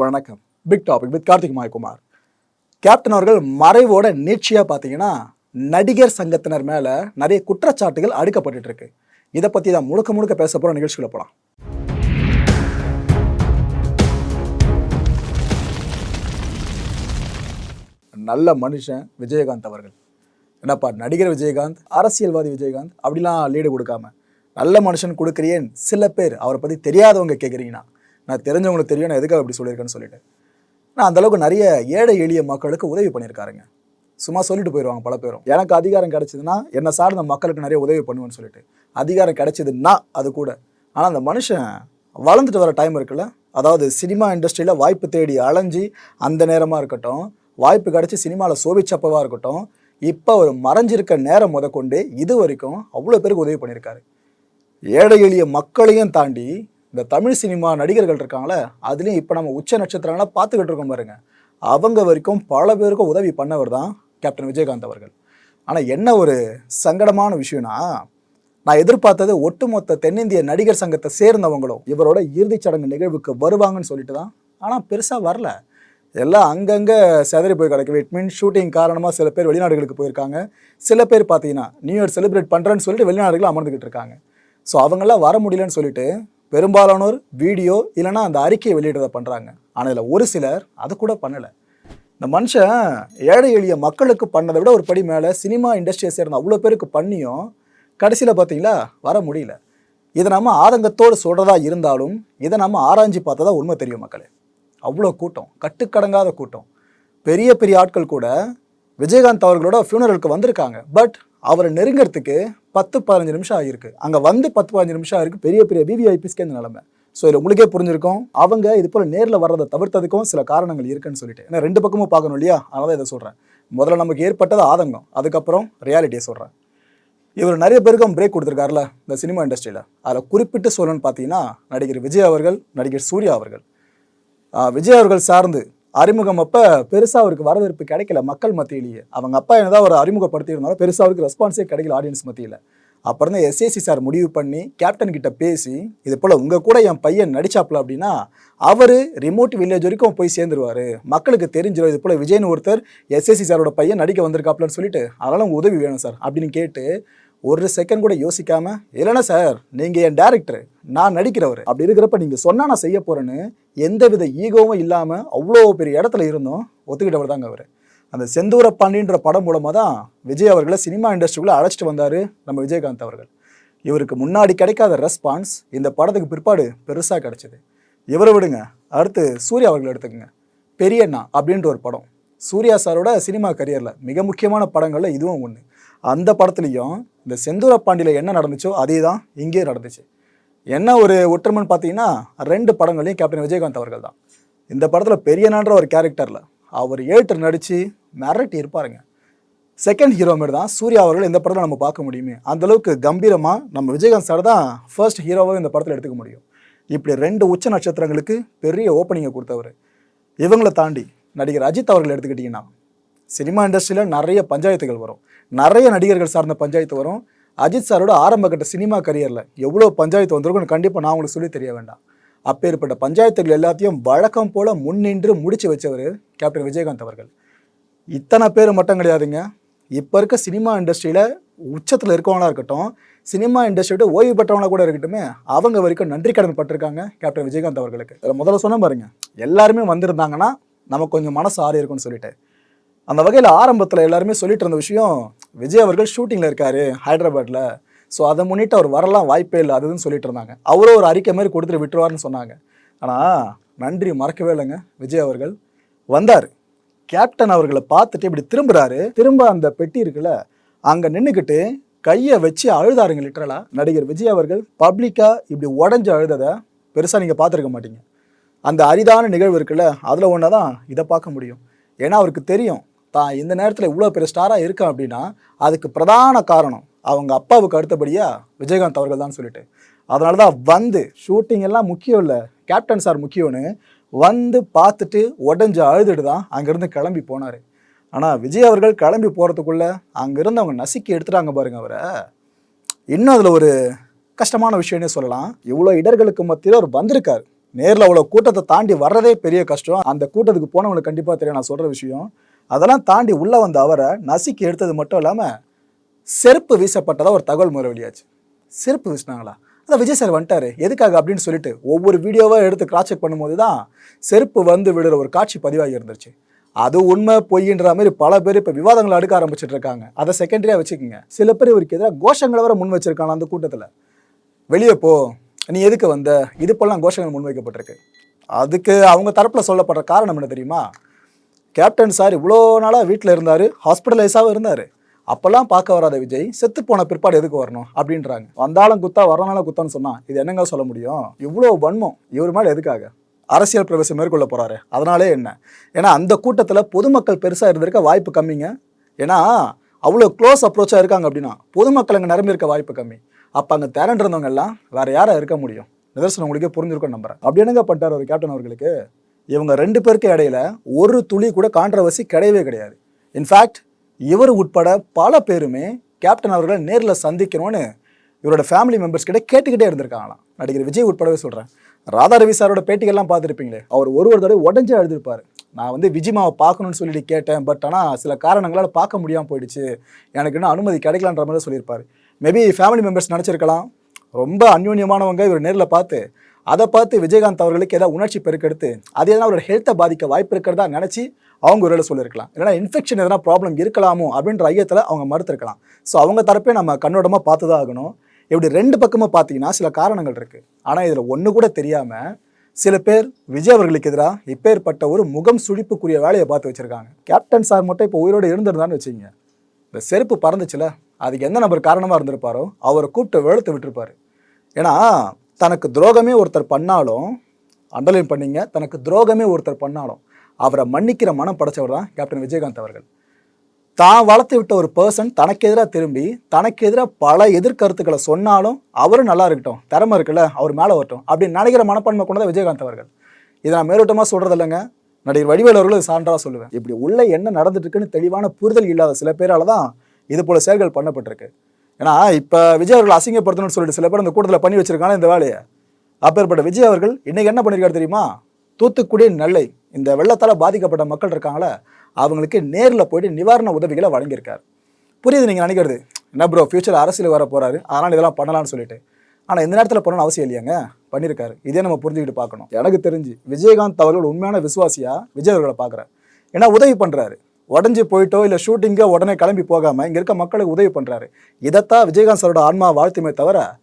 வணக்கம். Big topic with Karthik Maikumar. Captain அவர்கள் மறைவோட நீட்சியாக பார்த்தீங்கன்னா நடிகர் சங்கத்தினர் மேலே நிறைய குற்றச்சாட்டுகள் அடுக்கப்பட்டுட்டு இருக்கு இதை பற்றி தான் முழுக்க முழுக்க பேச போகிற நிகழ்ச்சிகளை போகலாம் நல்ல மனுஷன் விஜயகாந்த் அவர்கள். என்னப்பா நடிகர் விஜயகாந்த் அரசியல்வாதி விஜயகாந்த் அப்படிலாம் லீடு கொடுக்காம. நல்ல மனுஷன் கொடுக்குறியேன் சில பேர் அவரை பற்றி தெரியாதவங்க கேட்குறீங்கன்னா நான் தெரிஞ்சவங்களுக்கு தெரியும் நான் எதுக்காக அப்படி சொல்லியிருக்கேன்னு சொல்லிட்டு. நான் அந்தளவுக்கு நிறைய ஏழை எளிய மக்களுக்கு உதவி பண்ணியிருக்காருங்க. சும்மா சொல்லிட்டு போயிடுவாங்க பல பேரும். எனக்கு அதிகாரம் கிடைச்சதுன்னா என்னை சார்ந்த மக்களுக்கு நிறைய உதவி பண்ணுவேன்னு சொல்லிட்டு. அதிகாரம் கிடைச்சதுன்னா அது கூட. ஆனால் அந்த மனுஷன் வளர்ந்துட்டு வர டைம் இருக்குல்ல? அதாவது சினிமா இண்டஸ்ட்ரியில் வாய்ப்பு தேடி அலைஞ்சி அந்த நேரமாக இருக்கட்டும் வாய்ப்பு கிடச்சி சினிமாவில் சோபிச்சப்பவாக இருக்கட்டும் இப்போ அவர் மறைஞ்சிருக்க நேரம் முதற்கொண்டு இது வரைக்கும் அவ்வளோ பேருக்கு உதவி பண்ணியிருக்காரு. ஏழை எளிய மக்களையும் தாண்டி இந்த தமிழ் சினிமா நடிகர்கள் இருக்காங்களே அதுலேயும் இப்போ நம்ம உச்ச நட்சத்திரங்களாக பார்த்துக்கிட்டு இருக்கோம் பாருங்க. அவங்க வரைக்கும் பல பேருக்கும் உதவி பண்ணவர் தான் கேப்டன் விஜயகாந்த் அவர்கள். ஆனால் என்ன ஒரு சங்கடமான விஷயம்னா நான் எதிர்பார்த்தது ஒட்டுமொத்த தென்னிந்திய நடிகர் சங்கத்தை சேர்ந்தவங்களும் இவரோட இறுதிச் சடங்கு நிகழ்வுக்கு வருவாங்கன்னு சொல்லிட்டு தான். ஆனால் பெருசாக வரல. எல்லாம் அங்கங்கே செதறி போய் கிடக்கு. இட் மீன் ஷூட்டிங் காரணமாக சில பேர் வெளிநாடுகளுக்கு போயிருக்காங்க. சில பேர் பார்த்தீங்கன்னா நியூ இயர் செலிப்ரேட் பண்ணுறேன்னு சொல்லிட்டு வெளிநாடுகளில் அமர்ந்துக்கிட்டு இருக்காங்க. ஸோ அவங்களாம் வர முடியலன்னு சொல்லிட்டு பெரும்பாலானோர் வீடியோ இல்லைன்னா அந்த அறிக்கையை வெளியிடுறதை பண்ணுறாங்க ஆனால் இதில் ஒரு சிலர் அதை கூட பண்ணலை. இந்த மனுஷன் ஏழை எளிய மக்களுக்கு பண்ணதை விட ஒரு படி மேலே சினிமா இண்டஸ்ட்ரியை சேர்ந்த அவ்வளோ பேருக்கு பண்ணியும் கடைசியில் பார்த்தீங்களா வர முடியல. இதை நம்ம ஆதங்கத்தோடு சொல்கிறதா இருந்தாலும் இதை நம்ம ஆராய்ஞ்சு பார்த்ததா உண்மை தெரியும் மக்களே. அவ்வளோ கூட்டம் கட்டுக்கடங்காத கூட்டம். பெரிய பெரிய ஆட்கள் கூட விஜயகாந்த் அவர்களோட ஃபியூனரலுக்கு வந்திருக்காங்க. பட் அவரை நெருங்கிறதுக்கு பத்து பதினஞ்சு நிமிஷம் ஆகியிருக்கு. அங்கே வந்து பத்து பதினஞ்சு நிமிஷம் ஆகிருக்கு பெரிய பெரிய விவிஐபிஸ்க்கே இந்த நிலமை. ஸோ இதில் உங்களுக்கே புரிஞ்சிருக்கும். அவங்க இது போல் நேரில் வர்றதை தவிர்த்ததுக்கும் சில காரணங்கள் இருக்குன்னு சொல்லிட்டு. ஏன்னா ரெண்டு பக்கமும் பார்க்கணும் இல்லையா? அதனால் தான் இதை சொல்கிறேன் முதல்ல நமக்கு ஏற்பட்டது ஆதங்கம். அதுக்கப்புறம் ரியாலிட்டியை சொல்கிறேன் இவர் நிறைய பேருக்கும் பிரேக் கொடுத்துருக்காருல இந்த சினிமா இண்டஸ்ட்ரியில் அதில் குறிப்பிட்டு சொல்லணும்னு பார்த்தீங்கன்னா நடிகர் விஜய் அவர்கள் நடிகர் சூர்யா அவர்கள். விஜய் அவர்கள் சார்ந்து அறிமுகம் அப்போ பெருசாக அவருக்கு வரவேற்பு கிடைக்கல மக்கள் மத்தியிலேயே. அவங்க அப்பா என்னதான் ஒரு அறிமுகப்படுத்தி இருந்தாலும் பெருசாக அவருக்கு ரெஸ்பான்ஸே கிடைக்கல ஆடியன்ஸ் மத்தியில். அப்புறம் தான் எஸ்ஏசி சார் முடிவு பண்ணி கேப்டன் கிட்ட பேசி இது போல் உங்கள் கூட என் பையன் நடிச்சாப்ல அப்படின்னா அவர் ரிமோட் வில்லேஜ் வரைக்கும் போய் சேர்ந்துருவார். மக்களுக்கு தெரிஞ்சிடும் இது போல் விஜய்னு ஒருத்தர் எஸ்ஏசி சாரோட பையன் நடிக்க வந்திருக்காப்லன்னு சொல்லிட்டு அதனால் உதவி வேணும் சார் அப்படின்னு கேட்டு ஒரு செகண்ட் கூட யோசிக்காம இல்லைன்னா சார் நீங்க என் டேரக்டர் நான் நடிக்கிறவர். அப்படி இருக்கிறப்ப நீங்க சொன்னா நான் செய்ய போறேன்னு எந்தவித ஈகோவும் இல்லாம அவ்வளோ பெரிய இடத்துல இருந்தும். ஒத்துக்கிட்டவர் தாங்க அவர். அந்த செந்தூர பாண்டின்ற படம் மூலமாக தான் விஜய் அவர்களை சினிமா இண்டஸ்ட்ரிக்குள்ளே அழைச்சிட்டு வந்தார் நம்ம விஜயகாந்த் அவர்கள். இவருக்கு முன்னாடி கிடைக்காத ரெஸ்பான்ஸ் இந்த படத்துக்கு பிற்பாடு பெருசாக கிடைச்சிது. இவரை விடுங்க அடுத்து சூர்யா அவர்கள் எடுத்துக்கங்க. பெரியண்ணா அப்படின்ற ஒரு படம். சூர்யா சாரோட சினிமா கரியரில் மிக முக்கியமான படங்களில் இதுவும் ஒன்று அந்த படத்துலையும் இந்த செந்தூர பாண்டியில் என்ன நடந்துச்சோ அதே தான் இங்கேயும் நடந்துச்சு. என்ன ஒரு ஒற்றுமைன்னு பார்த்தீங்கன்னா ரெண்டு படங்களையும் கேப்டன் விஜயகாந்த் அவர்கள் தான். இந்த படத்தில் பெரியனான்ற ஒரு கேரக்டரில் அவர் ஏற்று நடித்து மிரட்டி இருப்பாருங்க. செகண்ட் ஹீரோ மாதிரி தான் சூர்யா அவர்கள் இந்த படத்தில் நம்ம பார்க்க முடியுமே. அந்தளவுக்கு கம்பீரமாக நம்ம விஜயகாந்த் சார் தான் ஃபர்ஸ்ட் ஹீரோவாக இந்த படத்தில் எடுத்துக்க முடியும். இப்படி ரெண்டு உச்ச நட்சத்திரங்களுக்கு பெரிய ஓப்பனிங்கை கொடுத்தவர். இவங்களை தாண்டி நடிகர் அஜித் அவர்கள் எடுத்துக்கிட்டிங்கன்னா சினிமா இண்டஸ்ட்ரியில் நிறைய பஞ்சாயத்துகள் வரும். நிறைய நடிகர்கள் சார்ந்த பஞ்சாயத்து வரும். அஜித் சாரோட ஆரம்பகட்ட சினிமா கரியரில் எவ்வளோ பஞ்சாயத்து வந்திருக்கும்னு கண்டிப்பாக நான் உங்களுக்கு சொல்லி தெரிய வேண்டாம். அப்பேற்பட்ட பஞ்சாயத்துகள் எல்லாத்தையும் வழக்கம் போல் முன்னின்று முடிச்சு வச்சவர் கேப்டன் விஜயகாந்த் அவர்கள். இத்தனை பேர் மட்டும் கிடையாதுங்க. இப்போ இருக்க சினிமா இண்டஸ்ட்ரியில் உச்சத்தில் இருக்கவங்களா இருக்கட்டும் சினிமா இண்டஸ்ட்ரியோட ஓய்வு பெற்றவங்களா கூட இருக்கட்டுமே அவங்க வரைக்கும் நன்றி கடன் பட்டிருக்காங்க கேப்டன் விஜயகாந்த் அவர்களுக்கு. இதுல முதல்ல சொன்ன பாருங்க எல்லாருமே வந்திருந்தாங்கன்னா நமக்கு கொஞ்சம் மனசு ஆறி இருக்கும்னு சொல்லிட்டு. அந்த வகையில் ஆரம்பத்தில் எல்லாருமே சொல்லிட்டு இருந்த விஷயம் விஜய் அவர்கள் ஷூட்டிங்கில் இருக்கார் ஹைதராபாத்தில் ஸோ அதை முன்னிட்டு அவர் வரலாம் வாய்ப்பே இல்லை அதுன்னு சொல்லிட்டு இருந்தாங்க. அவரும் ஒரு அறிக்கை மாதிரி கொடுத்துட்டு விட்டுருவாருன்னு சொன்னாங்க. ஆனால் நன்றி மறக்கவே இல்லைங்க விஜய் அவர்கள். வந்தார். கேப்டன் அவர்களை பார்த்துட்டு இப்படி திரும்புறாரு. திரும்ப அந்த பெட்டி இருக்குல்ல அங்கே நின்றுக்கிட்டு கையை வச்சு அழுதாருங்க லிட்டரலாக நடிகர் விஜய் அவர்கள் பப்ளிக்காக இப்படி உடஞ்சி அழுததை பெருசாக நீங்கள் பார்த்துருக்க மாட்டீங்க. அந்த அரிதான நிகழ்வு இருக்குல்ல அதில் ஒன்று தான் இதை பார்க்க முடியும். ஏன்னா அவருக்கு தெரியும் தான் இந்த நேரத்தில் இவ்வளோ பெரிய ஸ்டாராக இருக்கேன் அப்படின்னா அதுக்கு பிரதான காரணம் அவங்க அப்பாவுக்கு அடுத்தபடியாக விஜயகாந்த் அவர்கள் தான் சொல்லிட்டு. அதனால தான் வந்து ஷூட்டிங் எல்லாம் முக்கியம் இல்லை. கேப்டன் சார் முக்கியம்னு வந்து பார்த்துட்டு உடஞ்சி அழுதுட்டு தான் அங்கேருந்து கிளம்பி போனார். ஆனால் விஜய் அவர்கள் கிளம்பி போகிறதுக்குள்ளே அங்கேருந்து அவங்க நசுக்கி எடுத்துட்டாங்க பாருங்க அவரை. இன்னும் அதில் ஒரு கஷ்டமான விஷயம்னே சொல்லலாம். இவ்வளோ இடர்களுக்கு மத்தியில் அவர் வந்திருக்கார். நேரில் அவ்வளோ கூட்டத்தை தாண்டி வர்றதே பெரிய கஷ்டம். அந்த கூட்டத்துக்கு போனவங்களுக்கு கண்டிப்பாக தெரியும். நான் சொல்கிற விஷயம் அதெல்லாம் தாண்டி உள்ளே வந்த அவரை நசுக்கி எடுத்தது மட்டும் இல்லாமல் செருப்பு வீசப்பட்டதாக ஒரு தகவல் முறை வெளியாச்சு. செருப்பு வீசினாங்களா? அதான் விஜய் சார் வந்துட்டாரு. எதுக்காக அப்படின்னு சொல்லிட்டு ஒவ்வொரு வீடியோவாக எடுத்து கிராஸ் செக் பண்ணும்போது தான் செருப்பு வந்து விடுற ஒரு காட்சி பதிவாகி இருந்துச்சு அது உண்மை பொய்ன்ற மாதிரி பல பேர் இப்போ விவாதங்களை அடுக்க ஆரம்பிச்சுட்டு இருக்காங்க. அதை செகண்டரியாக வச்சுக்கோங்க. சில பேர் இவருக்கு எதிராக கோஷங்களை வர முன் வச்சிருக்காங்க அந்த கூட்டத்தில். வெளியே போ. நீ எதுக்கு வந்த? இது போலாம் கோஷங்கள் முன்வைக்கப்பட்டிருக்கு அதுக்கு அவங்க தரப்பில் சொல்லப்படுற காரணம் என்ன தெரியுமா? கேப்டன் சார் இவ்வளோ நாளாக வீட்டில் இருந்தார் ஹாஸ்பிட்டலைஸாகவும் இருந்தார். அப்போல்லாம் பார்க்க வராத விஜய் செத்து போன பிற்பாடு எதுக்கு வரணும்? அப்படின்றாங்க. வந்தாலும் குத்தா வரனாலும் குத்தான்னு சொன்னால் இது என்னங்க சொல்ல முடியும்? இவ்வளோ வன்மம். இவர் மேலே எதுக்காக? அரசியல் பிரவேசம் மேற்கொள்ள போகிறாரு அதனாலே என்ன? ஏன்னா அந்த கூட்டத்தில் பொதுமக்கள் பெருசாக இருந்திருக்க வாய்ப்பு கம்மிங்க. ஏன்னா அவ்வளோ க்ளோஸ் அப்ரோச்சாக இருக்காங்க அப்படின்னா பொதுமக்கள் அங்கே நிரம்பி இருக்க வாய்ப்பு கம்மி. அப்போ அங்கே திரண்டிருந்தவங்க எல்லாம் வேறு யாராக இருக்க முடியும்? நிதர்சனம் உங்களுக்கே புரிஞ்சிருக்கும் நம்புறேன். அப்படி என்னங்க பண்ணிட்டார் ஒரு கேப்டன் அவர்களுக்கு? இவங்க ரெண்டு பேருக்கு இடையில ஒரு துளி கூட கான்ட்ரவர்சி கிடையவே கிடையாது. இன்ஃபேக்ட் இவர் உட்பட பல பேருமே கேப்டன் அவர்களை நேரில் சந்திக்கணும்னு இவரோட ஃபேமிலி மெம்பர்ஸ் கிட்ட கேட்டுக்கிட்டே இருந்திருக்காங்களாம். நடிகர் விஜய் உட்படவே சொல்கிறேன் ராதா ரவி சாரோட பேட்டிகள்லாம் பார்த்துருப்பீங்களே அவர் ஒரு ஒரு தடவை உடஞ்சே எழுதியிருப்பார் நான் வந்து விஜிமாவை பார்க்கணும்னு சொல்லிட்டு கேட்டேன் பட் ஆனால் சில காரணங்களால் பார்க்க முடியாமல் போயிடுச்சு. எனக்கு இன்னும் அனுமதி கிடைக்கலான்ற மாதிரி சொல்லியிருப்பார். மேபி ஃபேமிலி மெம்பர்ஸ் நினச்சிருக்கலாம். ரொம்ப அந்யோன்யமானவங்க இவர் நேரில் பார்த்து அதை பார்த்து விஜயகாந்த் அவர்களுக்கு ஏதாவது உணர்ச்சி பெருக்கெடுத்து அது எதனா அவரோட ஹெல்த்தை பாதிக்க வாய்ப்பு இருக்கிறதா நினச்சி அவங்க ஒரு சொல்லியிருக்கலாம். இல்லைனா இன்ஃபெக்ஷன் எதனா ப்ராப்ளம் இருக்கலாமோ அப்படின்ற ஐயத்தில் அவங்க மறுத்திருக்கலாம். ஸோ அவங்க தரப்பே நம்ம கண்ணோடமாக பார்த்து தான் ஆகணும். இப்படி ரெண்டு பக்கமாக பார்த்தீங்கன்னா சில காரணங்கள் இருக்குது ஆனால் இதில் ஒன்று கூட தெரியாமல் சில பேர் விஜய் அவர்களுக்கு எதிராக இப்பேற்பட்ட ஒரு முகம் சுழிப்புக்குரிய வேலையை பார்த்து வச்சிருக்காங்க. கேப்டன் சார் மட்டும் இப்போ உயிரோடு இருந்திருந்தான்னு வச்சுங்க இந்த செருப்பு பறந்துச்சுல அதுக்கு எந்த நபர் காரணமாக இருந்திருப்பாரோ அவரை கூப்பிட்டு வெளுத்து விட்டுருப்பாரு. ஏன்னா தனக்கு துரோகமே ஒருத்தர் பண்ணாலும் அண்டர்லைன் பண்ணிங்க தனக்கு துரோகமே ஒருத்தர் பண்ணாலும் அவரை மன்னிக்கிற மனம் படைச்சவர் தான் கேப்டன் விஜயகாந்த் அவர்கள். தான் வளர்த்து விட்ட ஒரு பர்சன் தனக்கு எதிராக திரும்பி தனக்கு எதிராக பல எதிர்கருத்துக்களை சொன்னாலும் அவரும் நல்லா இருக்கட்டும் திறமை இருக்குல்ல அவர் மேலே வரட்டும் அப்படின்னு நினைக்கிற மனப்பான்மை கொண்டதான் விஜயகாந்த் அவர்கள். இதை நான் மேலோட்டமாக சொல்கிறது இல்லைங்க. நடிகர் வடிவேல் அவர்களும் சான்றாக சொல்லுவேன். இப்படி உள்ள என்ன நடந்துட்டு இருக்குன்னு தெளிவான புரிதல் இல்லாத சில பேரால் தான் இது போல செயல்கள் பண்ணப்பட்டிருக்கு. ஏன்னா இப்போ விஜய் அவர்கள் அசிங்கப்படுத்தணும்னு சொல்லிட்டு சில பேர் அந்த கூட்டத்தில் பண்ணி வச்சிருக்காங்க இந்த வேலையை. அப்பேற்பட்ட விஜய் அவர்கள் இன்றைக்கி என்ன பண்ணியிருக்காரு தெரியுமா? தூத்துக்குடி நெல்லை இந்த வெள்ளத்தால் பாதிக்கப்பட்ட மக்கள் இருக்காங்களே அவங்களுக்கு நேரில் போயிட்டு நிவாரண உதவிகளை வழங்கியிருக்காரு. புரியுது நீங்கள் நினைக்கிறது? என்ன ப்ரோ ஃபியூச்சர் அரசியல் வர போகிறாரு அதனால் இதெல்லாம் பண்ணலாம்னு சொல்லிட்டு. ஆனால் இந்த நேரத்தில் பண்ணணும் அவசியம் இல்லையாங்க? பண்ணியிருக்காரு இதே நம்ம புரிஞ்சுக்கிட்டு பார்க்கணும். எனக்கு தெரிஞ்சு விஜயகாந்த் அவர்கள் உண்மையான விசுவாசியாக விஜய் அவர்களை பார்க்குறாரு. ஏன்னா உதவி பண்ணுறாரு உடஞ்சி போயிட்டோ இல்லை ஷூட்டிங்கோ உடனே கிளம்பி போகாமல் இங்கே இருக்க மக்களுக்கு உதவி பண்ணுறாரு இதைத்தான் விஜயகாந்த் சாரோட ஆன்மா வாழ்த்துமே தவிர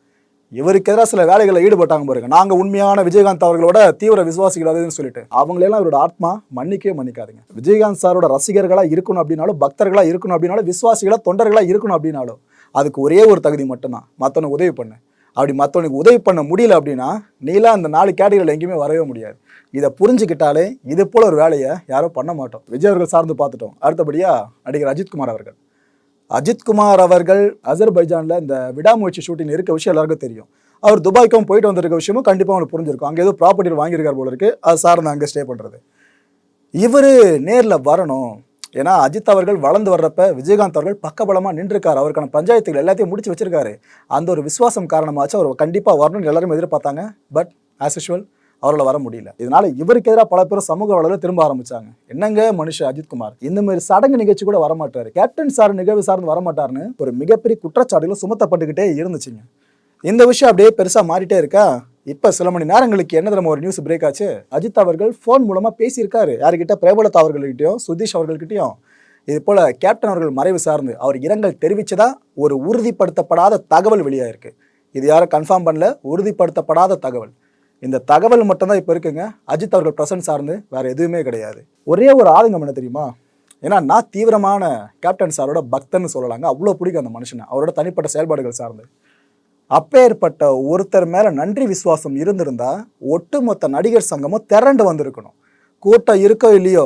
இவருக்கு எதிராக சில வேலைகளில் ஈடுபட்டாங்க பாருங்க. நாங்கள் உண்மையான விஜயகாந்த் அவர்களோட தீவிர விசுவாசிகள் அதுன்னு சொல்லிட்டு. அவங்களெல்லாம் அவரோட ஆத்மா மன்னிக்கவே மன்னிக்காதுங்க. விஜயகாந்த் சாரோட ரசிகர்களாக இருக்கணும் அப்படின்னாலும் பக்தர்களாக இருக்கணும் அப்படின்னாலும் விசுவாசிகளாக தொண்டர்களாக இருக்கணும் அப்படின்னாலும் அதுக்கு ஒரே ஒரு தகுதி மட்டும்தான். மற்றவனுக்கு உதவி பண்ணு. அப்படி மற்றவனுக்கு உதவி பண்ண முடியல அப்படின்னா நீலாம் அந்த நாலு கேட்டகரியில் எங்கேயுமே வரவே முடியாது. இதை புரிஞ்சுக்கிட்டாலே இது போல் ஒரு வேலையை யாரும் பண்ண மாட்டோம். விஜய் அவர்கள் சார்ந்து பார்த்துட்டோம். அடுத்தபடியாக நடிகர் அஜித்குமார் அவர்கள். அஜித்குமார் அவர்கள் அஜர்பைஜானில் இந்த விடாமுயற்சி ஷூட்டிங் இருக்க விஷயம் எல்லாருக்கும் தெரியும். அவர் துபாய்க்கும் போயிட்டு வந்திருக்க விஷயமும் கண்டிப்பாக அவனுக்கு புரிஞ்சிருக்கும். அங்கே ஏதோ ப்ராப்பர்ட்டி வாங்கியிருக்கார் போல இருக்கு. அது சார்ந்து அங்கே ஸ்டே பண்ணுறது இவர் நேரில் வரணும். ஏன்னா அஜித் அவர்கள் வளர்ந்து வர்றப்ப விஜயகாந்த் அவர்கள் பக்கபலமாக நின்றுருக்கார். அவருக்கான பஞ்சாயத்துகள் எல்லாத்தையும் முடிச்சு வச்சிருக்காரு. அந்த ஒரு விசுவாசம் காரணமாச்சு அவர் கண்டிப்பாக வரணும்னு எல்லாரும் எதிர்பார்த்தாங்க. பட் ஆஸ் யூஷுவல் அவரால் வர முடியல. இதனால இவருக்கு எதிராக பல பேர் சமூக வலையில் திரும்ப ஆரம்பிச்சாங்க. என்னங்க மனுஷன் அஜித்குமார் இந்த மாதிரி சடங்கு நிகழ்ச்சி கூட வரமாட்டாரு. கேப்டன் சார் நிகழ்வு சார்ந்து வரமாட்டார்னு ஒரு மிகப்பெரிய குற்றச்சாட்டுகள் சுமத்தப்பட்டுக்கிட்டே இருந்துச்சுங்க. இந்த விஷயம் அப்படியே பெருசாக மாறிட்டே இருக்கா? இப்போ சில மணி நேரங்களுக்கு என்ன தெரியுமா ஒரு நியூஸ் பிரேக் ஆச்சு? அஜித் அவர்கள் ஃபோன் மூலமாக பேசியிருக்காரு. யாருக்கிட்ட பிரபலத் அவர்கள்கிட்டையும் சுதீஷ் அவர்கள்கிட்டயும் இது போல கேப்டன் அவர்கள் மறைவு சார்ந்து அவர் இரங்கல் தெரிவிச்சதா ஒரு உறுதிப்படுத்தப்படாத தகவல் வெளியாயிருக்கு. இது யாரும் கன்ஃபார்ம் பண்ணல. உறுதிப்படுத்தப்படாத தகவல். இந்த தகவல் மட்டும்தான் இப்போ இருக்குங்க. அஜித் அவர்கள் பிரசன்ட் சார்ந்து வேறு எதுவுமே கிடையாது. ஒரே ஒரு ஆளுங்கம் என்ன தெரியுமா? ஏன்னா நான் தீவிரமான கேப்டன் சாரோட பக்தன்னு சொல்லலாங்க. அவ்வளோ பிடிக்கும் அந்த மனுஷனை. அவரோட தனிப்பட்ட செயல்பாடுகள் சார்ந்து. அப்பேற்பட்ட ஒருத்தர் மேலே நன்றி விசுவாசம் இருந்திருந்தா ஒட்டுமொத்த நடிகர் சங்கமும் திரண்டு வந்திருக்கணும். கூட்டம் இருக்கோ இல்லையோ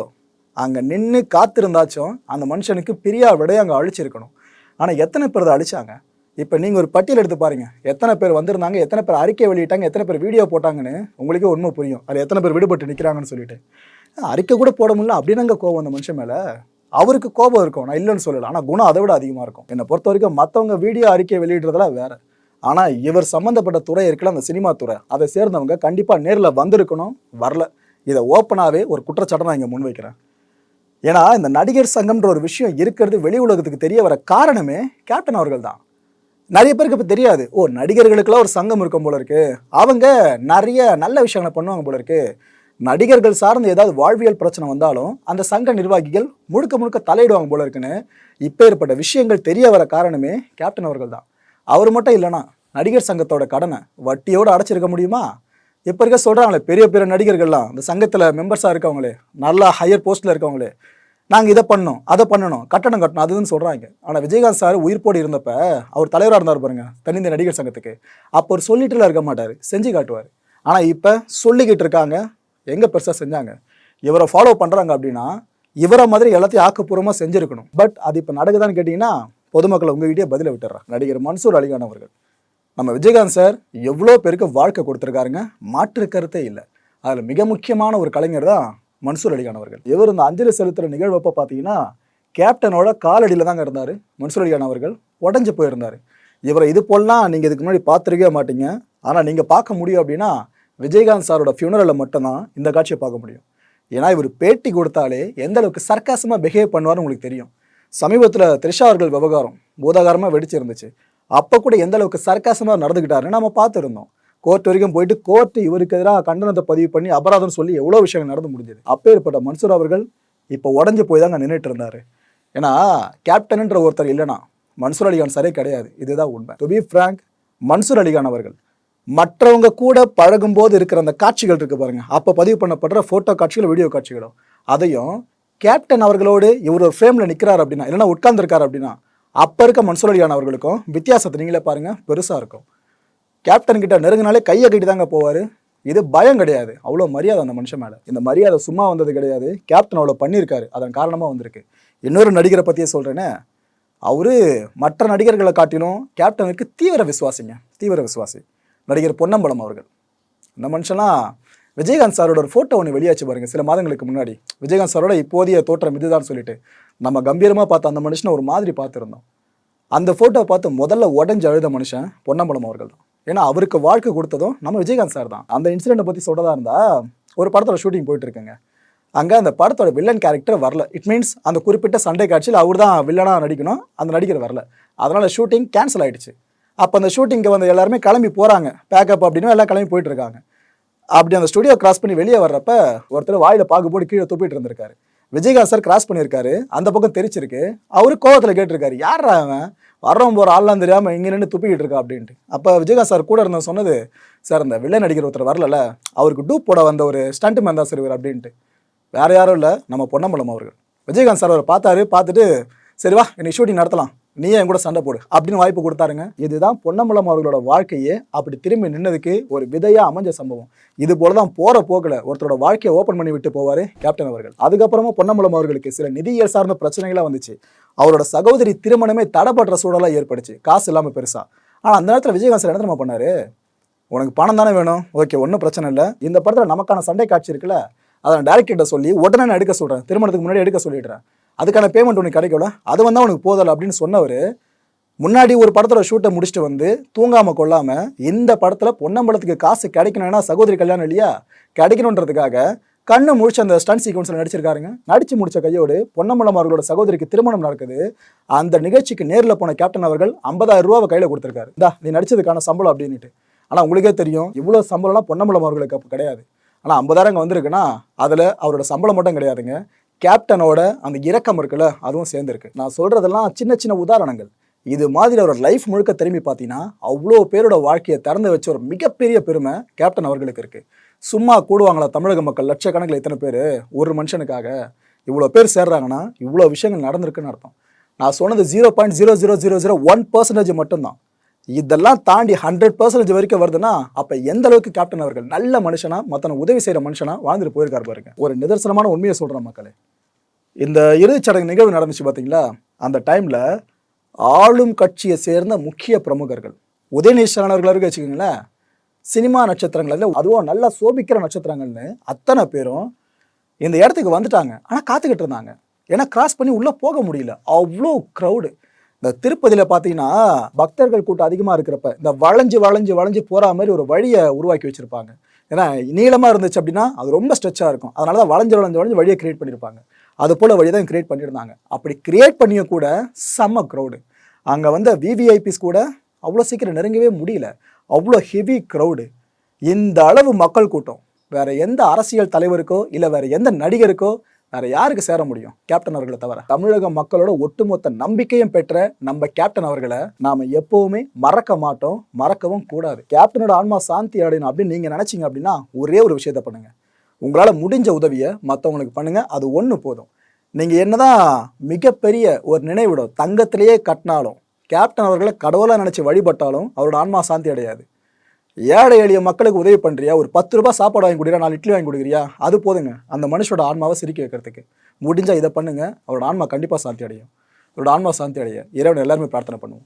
அங்கே நின்று காத்திருந்தாச்சும் அந்த மனுஷனுக்கு பிரியா விடையை அங்கே அழிச்சிருக்கணும். ஆனால் எத்தனை பேர் அதை அழிச்சாங்க? இப்போ நீங்கள் ஒரு பட்டியல் எடுத்து பாருங்க. எத்தனை பேர் வந்திருந்தாங்க எத்தனை பேர் அறிக்கை வெளியிட்டாங்க எத்தனை பேர் வீடியோ போட்டாங்கன்னு உங்களுக்கே உண்மை புரியும். அது எத்தனை பேர் விடுபட்டு நிற்கிறாங்கன்னு சொல்லிட்டு. அறிக்கை கூட போட முடியல. அப்படின்னாங்க கோவம் அந்த மனுஷன் மேலே? அவருக்கு கோபம் இருக்கும். நான் இல்லைன்னு சொல்லலை. ஆனால் குணம் அதை விட அதிகமாக இருக்கும். என்னை பொறுத்த வரைக்கும் மற்றவங்க வீடியோ அறிக்கை வெளியிடுறதெல்லாம் வேற. ஆனால் இவர் சம்மந்தப்பட்ட துறை இருக்கல அந்த சினிமா துறை. அதை சேர்ந்தவங்க கண்டிப்பாக நேரில் வந்திருக்கணும் வரல. இதை ஓப்பனாகவே ஒரு குற்றச்சாட்டை நான் இங்கே முன்வைக்கிறேன். ஏன்னா இந்த நடிகர் சங்கம்ன்ற ஒரு விஷயம் இருக்கிறது வெளி உலகத்துக்கு தெரிய வர காரணமே கேப்டன் அவர்கள் தான் நிறைய பேருக்கு இப்போ தெரியாது. ஓ நடிகர்களுக்கெல்லாம் ஒரு சங்கம் இருக்கும் போல இருக்கு. அவங்க நிறைய நல்ல விஷயங்களை பண்ணுவாங்க போல இருக்கு. நடிகர்கள் சார்ந்த ஏதாவது வாழ்வியல் பிரச்சனை வந்தாலும் அந்த சங்க நிர்வாகிகள் முழுக்க முழுக்க தலையிடுவாங்க போல இருக்குன்னு இப்போ ஏற்பட்ட விஷயங்கள் தெரிய வர காரணமே கேப்டன் அவர்கள் தான். அவர் மட்டும் இல்லைனா நடிகர் சங்கத்தோட கடனை வட்டியோடு அடைச்சிருக்க முடியுமா? இப்போ இருக்க சொல்கிறாங்களே பெரிய பெரிய நடிகர்கள்லாம் இந்த சங்கத்தில் மெம்பர்ஸாக இருக்கவங்களே நல்லா ஹையர் போஸ்ட்டில் இருக்கவங்களே. நாங்கள் இதை பண்ணோம் அதை பண்ணணும் கட்டணம் கட்டணும் அதுன்னு சொல்கிறாங்க ஆனால் விஜயகாந்த் சார் உயிர்ப்போடு இருந்தப்ப அவர் தலைவராக இருந்தார் பாருங்க தனிந்த நடிகர் சங்கத்துக்கு. அப்போ அவர் சொல்லிட்டுலாம் இருக்க மாட்டார் செஞ்சு காட்டுவார். ஆனால் இப்போ சொல்லிக்கிட்டு இருக்காங்க எங்கே பெருசாக செஞ்சாங்க? இவரை ஃபாலோ பண்ணுறாங்க அப்படின்னா இவரை மாதிரி எல்லாத்தையும் ஆக்கப்பூர்வமாக செஞ்சுருக்கணும். பட் அது இப்போ நடக்குதான்னு கேட்டிங்கன்னா பொதுமக்கள் உங்ககிட்டயே பதிலை விட்டுறாங்க நடிகர் மன்சூர் அலிகான் அவர்கள். நம்ம விஜயகாந்த் சார் எவ்வளோ பேருக்கு வாழ்க்கை கொடுத்துருக்காருங்க? மாற்று கருத்தே இல்லை. அதில் மிக முக்கியமான ஒரு கலைஞர் தான் மன்சூர் அலிகான் அவர்கள். இவர் இந்த அஞ்சலி செலுத்துகிற நிகழ்வப்போ பார்த்தீங்கன்னா கேப்டனோட காலடியில் தாங்க இருந்தார் மன்சூர் அலிகான் அவர்கள். உடஞ்சி போயிருந்தார். இவரை இது போலலாம் நீங்கள் இதுக்கு முன்னாடி பார்த்துருக்கவே மாட்டீங்க. ஆனால் நீங்கள் பார்க்க முடியும் அப்படின்னா விஜயகாந்த் சாரோட ஃபியூனரலில் மட்டும்தான் இந்த காட்சியை பார்க்க முடியும். ஏன்னா இவர் பேட்டி கொடுத்தாலே எந்த அளவுக்கு சர்க்காசமாக பிஹேவ் பண்ணுவார்னு உங்களுக்கு தெரியும். சமீபத்தில் த்ரிஷா அவர்கள் விவகாரம் பூதாகாரமாக வெடிச்சிருந்துச்சு. அப்போ கூட எந்த அளவுக்கு சர்க்காசமாக நடந்துக்கிட்டாருன்னு நம்ம பார்த்துருந்தோம். கோர்ட் வரைக்கும் போயிட்டு கோர்ட் இவருக்கு எதிராக கண்டனத்தை பதிவு பண்ணி அபராதம் சொல்லி எவ்வளோ விஷயங்கள் நடந்து முடிஞ்சது. அப்பேற்பட்ட மன்சூர் அவர்கள் இப்போ உடஞ்சி போய் தாங்க நின்றுட்டு இருந்தார். ஏன்னா கேப்டன்ன்ற ஒருத்தர் இல்லைனா மன்சூர் அலிகான் சரியே கிடையாது. இதுதான் உண்மை. To be frank Mansoor Ali Khan அவர்கள் மற்றவங்க கூட பழகும்போது இருக்கிற அந்த காட்சிகள் இருக்கு பாருங்கள் அப்போ பதிவு பண்ணப்படுற ஃபோட்டோ காட்சிகளோ வீடியோ காட்சிகளோ அதையும் கேப்டன் அவர்களோடு இவர் ஒரு ஃப்ரேமில் நிற்கிறார் அப்படின்னா இல்லைன்னா உட்கார்ந்துருக்கார் அப்படின்னா அப்போ இருக்க மன்சூர் அலிகான் அவர்களுக்கும் வித்தியாசத்தை நீங்களே பாருங்கள் பெருசாக இருக்கும். கேப்டன் கிட்ட நெருங்கினாலே கையை கட்டி தாங்க போவார். இது பயம் கிடையாது. அவ்வளோ மரியாதை அந்த மனுஷன் மேலே. இந்த மரியாதை சும்மா வந்தது கிடையாது. கேப்டன் அவ்வளோ பண்ணியிருக்காரு. அதன் காரணமாக வந்திருக்கு. இன்னொரு நடிகரை பற்றியே சொல்கிறேனே அவர் மற்ற நடிகர்களை காட்டிலும் கேப்டனுக்கு தீவிர விசுவாசிங்க. தீவிர விசுவாசி. நடிகர் பொன்னம்பலம் அவர்கள். இந்த மனுஷனா விஜயகாந்த் சாரோட ஒரு ஃபோட்டோ ஒன்று வெளியாச்சு பாருங்கள் சில மாதங்களுக்கு முன்னாடி. விஜயகாந்த் சாரோட இப்போதைய தோற்றம் இதுதான் சொல்லிட்டு. நம்ம கம்பீரமாக பார்த்த அந்த மனுஷனை ஒரு மாதிரி பார்த்துருந்தோம். அந்த ஃபோட்டோவை பார்த்து முதல்ல உடஞ்சு அழுத மனுஷன் பொன்னம்பலம் அவர்கள் தான். ஏன்னா அவருக்கு வாழ்க்கை கொடுத்ததும் நம்ம விஜயகாந்த் சார் தான். அந்த இன்சிடெண்ட்டை பற்றி சொல்கிறதா இருந்தால் ஒரு படத்தோட ஷூட்டிங் போயிட்டுருக்குங்க. அங்கே அந்த படத்தோட வில்லன் கேரக்டர் வரல. இட் மீன்ஸ் அந்த குறிப்பிட்ட சண்டை காட்சியில் அவர் தான் வில்லனாக நடிக்கணும் அந்த நடிகர் வரல. அதனால் ஷூட்டிங் கேன்சல் ஆகிடுச்சு அப்போ அந்த ஷூட்டிங்க்கு வந்து எல்லாருமே கிளம்பி போகிறாங்க பேக்கப் அப்படின்னு எல்லாம் கிளம்பி போயிட்டு இருக்காங்க அப்படி அந்த ஸ்டுடியோ கிராஸ் பண்ணி வெளியே வர்றப்ப ஒருத்தர் வாயில் பாக்கு போட்டு கீழே துப்பிட்டு இருந்திருக்காரு. விஜயகாந்த் சார் கிராஸ் பண்ணியிருக்காரு. அந்த பக்கம் தெரிச்சிருக்கு. அவரு கோவத்தில் கேட்டிருக்காரு. யாரா அவன் வர்றவன் போகிற ஆள்லாம் தெரியாமல் இங்கே நின்று துப்பிக்கிட்டு இருக்கா? அப்படின்ட்டு. அப்போ விஜயகாந்த் சார் கூட இருந்த சொன்னது சார் அந்த வில்லை நடிகர் ஒருத்தர் வரல அவருக்கு டூப் போட வந்த ஒரு ஸ்டண்ட் மேன் தான் சார் இவர். அப்படின்ட்டு. வேற யாரும் இல்லை. நம்ம பொன்னம்பலம் அவர்கள். விஜயகாந்த் சார் அவரை பார்த்தாரு பார்த்துட்டு சரி வா இன்னைக்கு ஷூட்டிங் நடத்தலாம். நீயே என் கூட சண்டை போடு அப்படின்னு வாய்ப்பு கொடுத்தாருங்க. இதுதான் பொன்னம்பலம் அவர்களோட வாழ்க்கையே. அப்படி திரும்பி நின்னதுக்கு ஒரு விதையா அமைஞ்ச சம்பவம். இது போல தான் போற போக்கில் ஒருத்தரோட வாழ்க்கையை ஓப்பன் பண்ணி விட்டு போவாரு கேப்டன் அவர்கள். அதுக்கப்புறமா பொன்னம்பலம் அவர்களுக்கு சில நிதியியல் சார்ந்த பிரச்சனைகளா வந்துச்சு. அவரோட சகோதரி திருமணமே தடைப்படுற சூழலாக ஏற்பட்டுச்சு காசு இல்லாமல் பெருசா. ஆனால் அந்த நேரத்தில் விஜயகாந்த் சார் என்ன தெரியுமா பண்ணாரு? உனக்கு பணம் தானே வேணும். ஓகே ஒன்றும் பிரச்சனை இல்லை. இந்த படத்தில் நமக்கான சண்டை காட்சி இருக்குல்ல? அதை நான் டேரக்டர்கிட்ட சொல்லி உடனே நான் எடுக்க சொல்கிறேன் திருமணத்துக்கு முன்னாடி எடுக்க சொல்லிடுறேன். அதுக்கான பேமெண்ட் உனக்கு கிடைக்கல அது வந்தால் உனக்கு போதலை அப்படின்னு சொன்னவர் முன்னாடி ஒரு படத்தோட ஷூட்டை முடிச்சுட்டு வந்து தூங்காமல் கொள்ளாமல் இந்த படத்தில் பொன்னம்பலத்துக்கு காசு கிடைக்கணும்னா சகோதரி கல்யாணம் இல்லையா? கிடைக்கணுன்றதுக்காக கண்ணு முடிச்சு அந்த ஸ்டன் சீக்வன்ஸில் நடிச்சிருக்காருங்க. நடிச்சு முடிச்ச கையோடு பொன்னம்பலம் அவர்களோட சகோதரிக்கு திருமணம் நடக்குது. அந்த நிகழ்ச்சிக்கு நேரில் போன கேப்டன் அவர்கள் ஐம்பதாயிரம் ரூபாவை கையில் கொடுத்துருக்காரு. இந்தா நீ நடிச்சதுக்கான சம்பளம் அப்படின்ட்டு ஆனால் உங்களுக்கே தெரியும் இவ்வளோ சம்பளம்லாம் பொன்னம்பலம் அவர்களுக்கு கிடையாது. ஆனால் ஐம்பதாயிரம் வந்திருக்குன்னா அதில் அவரோட சம்பளம் மட்டும் கிடையாதுங்க. கேப்டனோட அந்த இரக்கம் இருக்குல்ல அதுவும் சேர்ந்துருக்கு. நான் சொல்கிறதெல்லாம் சின்ன சின்ன உதாரணங்கள். இது மாதிரி அவர் லைஃப் முழுக்க திரும்பி பார்த்தீங்கன்னா அவ்வளோ பேரோட வாழ்க்கையை திறந்து வச்ச ஒரு மிகப்பெரிய பெருமை கேப்டன் அவர்களுக்கு இருக்குது சும்மா கூடுவாங்களா தமிழக மக்கள்? லட்சக்கணக்கில் எத்தனை பேர்? ஒரு மனுஷனுக்காக இவ்வளோ பேர் சேர்றாங்கன்னா இவ்வளோ விஷயங்கள் நடந்திருக்குன்னு அர்த்தம். நான் சொன்னது zero point zero zero zero zero one percentage மட்டும்தான். இதெல்லாம் தாண்டி ஹண்ட்ரட் பர்சன்டேஜ் வரைக்கும் வருதுன்னா அப்போ எந்த அளவுக்கு கேப்டன் அவர்கள்? நல்ல மனுஷனா மற்றன உதவி செய்கிற மனுஷனா வாழ்ந்துட்டு போயிருக்காரு பாருங்க. ஒரு நிதர்சனமான உண்மையை சொல்கிறேன் மக்களே. இந்த இறுதிச்சடங்கு நிகழ்வு நடந்துச்சு பார்த்தீங்களா அந்த டைமில் ஆளும் கட்சியை சேர்ந்த முக்கிய பிரமுகர்கள் உதயநீஸ்வரன் அவர்கள் வச்சுக்கோங்களேன். சினிமா நட்சத்திரங்கள் அதுவும் நல்லா சோபிக்கிற நட்சத்திரங்கள்னு அத்தனை பேரும் இந்த இடத்துக்கு வந்துட்டாங்க. ஆனால் காத்துக்கிட்டு இருந்தாங்க. ஏன்னா கிராஸ் பண்ணி உள்ளே போக முடியல. அவ்வளோ க்ரௌடு இந்த திருப்பதியில் பார்த்தீங்கன்னா பக்தர்கள் கூட்டம் அதிகமாக இருக்கிறப்ப இந்த வளைஞ்சு வளைஞ்சு வளைஞ்சு போகிற மாதிரி ஒரு வழியை உருவாக்கி வச்சுருப்பாங்க. ஏன்னா நீளமாக இருந்துச்சு அப்படின்னா அது ரொம்ப ஸ்ட்ரெச்சாக இருக்கும். அதனால தான் வளைஞ்சு வளைஞ்சு வளைஞ்சு வழியை கிரியேட் பண்ணியிருப்பாங்க அது போல் வழி தான் கிரியேட் பண்ணியிருந்தாங்க. அப்படி கிரியேட் பண்ணியும் கூட செம்ம க்ரௌடு அங்கே வந்த விவிஐபிஸ் கூட அவ்வளோ சீக்கிரம் நெருங்கவே முடியல. அவ்வளோ ஹெவி க்ரௌடு இந்த அளவு மக்கள் கூட்டம். வேற எந்த அரசியல் தலைவருக்கோ இல்லை வேறு எந்த நடிகருக்கோ வேற யாருக்கு சேர முடியும்? கேப்டன் அவர்களை தவிர. தமிழக மக்களோட ஒட்டுமொத்த நம்பிக்கையும் பெற்ற நம்ம கேப்டன் அவர்களை நாம எப்பவுமே மறக்க மாட்டோம் மறக்கவும் கூடாது. கேப்டனோட ஆன்மா சாந்தி அடையணும் அப்படின்னு நீங்க நினைச்சீங்க அப்படின்னா ஒரே ஒரு விஷயத்த பண்ணுங்க. உங்களால முடிஞ்ச உதவியை மற்றவங்களுக்கு பண்ணுங்க அது ஒன்று போதும். நீங்க என்னதான் மிகப்பெரிய ஒரு நினைவிடம் தங்கத்திலேயே கட்டினாலும் கேப்டன் அவர்களை கடவுளாக நினைச்சு வழிபட்டாலும் அவரோட ஆன்மா சாந்தி அடையாது. ஏழை எளிய மக்களுக்கு உதவி பண்ணுறியா ஒரு பத்து ரூபாய் சாப்பாடு வாங்கி கொடுக்குறியா நாலு இட்லி வாங்கி கொடுக்குறியா? அது போதுங்க. அந்த மனுஷோட ஆன்மாவை சிரிக்க வைக்கிறதுக்கு. முடிஞ்சால் இதை பண்ணுங்க. அவரோட ஆன்மா கண்டிப்பாக சாந்தி அடையும். அவரோட ஆன்மா சாந்தி அடைய. இறைவன் எல்லாருமே பிரார்த்தனை பண்ணுவோம்.